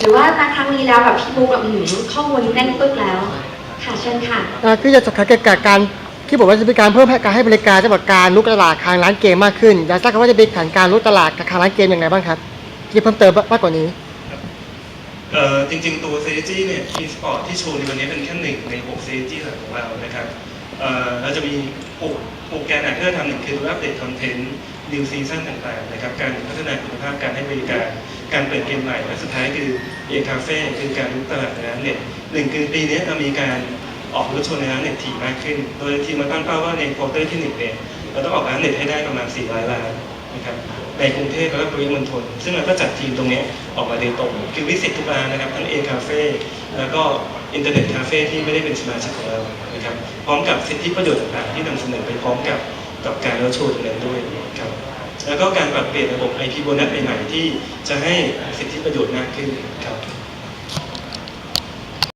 หรือว่ามาครั้งนี้แล้วแบบพี่บุ๊กแบบอื้อหือข้อมูลแน่นปึ๊กแล้ว ค่ะเชิญค่ะ อ่าคือจะสังเกตกับการ ที่บอกว่าจะมีการเพิ่มให้การให้บริการจะบอกการลุกตลาดทางร้านเกมมากขึ้นอยากทราบครับว่าจะมีแผนการลุกตลาดกับทางร้านเกมอย่างไรบ้างครับที่เพิ่มเติมมากกว่านี้ เอ่อจริงๆ ตัว Synergy เนี่ย e-sport ที่โชว์ในวันนี้เป็นแค่หนึ่งใน6 Synergy หลักของเรานะครับ เราจะมีโปรแกรมอันที่เราทำหนึ่งคืออัปเดตคอนเทนต์ new season ต่างๆนะครับการพัฒนาคุณภาพการให้บริการ การเปิดเกมใหม่และสุดท้ายคือเอคาเฟ่คือการรุกตลาดในร้านเน็ตหนึ่งคือปีนี้เรามีการออกรถชนในร้านเน็ตถี่มากขึ้น โดยทีมมาตั้งเป้าว่าในควอเตอร์ที่หนึ่งเนี่ยเราต้องออกร้านเน็ตให้ได้ประมาณ400ล้าน นะครับในกรุงเทพและปริมณฑลซึ่งเราก็จัดทีมตรงนี้ออกมาโดยตรงคือวิสิตทุกร้านนะครับทั้ง A Cafe แล้วก็อินเทอร์เน็ตคาเฟ่ที่ไม่ได้เป็นสมาชิกของเรานะครับพร้อมกับสิทธิประโยชน์ต่างๆที่นำเสนอไปพร้อมกับกับการรถโชว์ตรงนั้นด้วยครับแล้วก็การปรับเปลี่ยนระบบ IP โบนัสใหม่ๆที่จะให้สิทธิประโยชน์มากขึ้นครับ